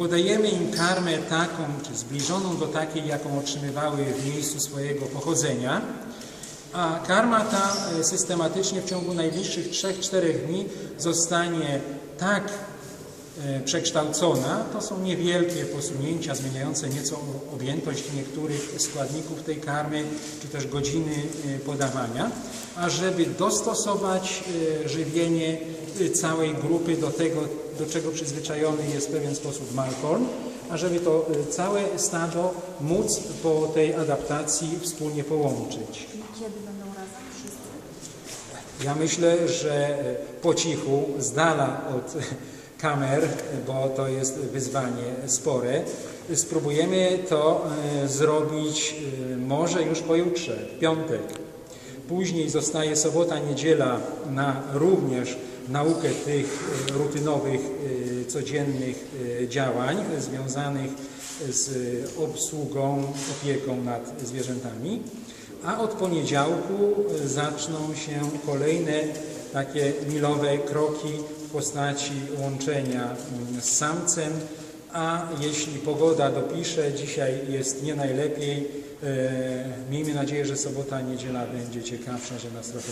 Podajemy im karmę taką, czy zbliżoną do takiej, jaką otrzymywały w miejscu swojego pochodzenia, a karma ta e, systematycznie w ciągu najbliższych 3-4 dni zostanie tak przekształcona, to są niewielkie posunięcia zmieniające nieco objętość niektórych składników tej karmy, czy też godziny e, podawania, ażeby dostosować e, żywienie e, całej grupy do tego, do czego przyzwyczajony jest w pewien sposób Malcolm, ażeby to e, całe stado móc po tej adaptacji wspólnie połączyć. Kiedy będą razem wszyscy? Ja myślę, że e, po cichu, z dala od kamer, bo to jest wyzwanie spore, spróbujemy to e, zrobić e, może już pojutrze, w piątek. Później zostaje sobota, niedziela na również naukę tych e, rutynowych, codziennych działań związanych z obsługą, opieką nad zwierzętami. A od poniedziałku zaczną się kolejne takie milowe kroki w postaci łączenia mm, z samcem, a jeśli pogoda dopisze, dzisiaj jest nie najlepiej, e, miejmy nadzieję, że sobota, niedziela będzie ciekawsza, że nas trochę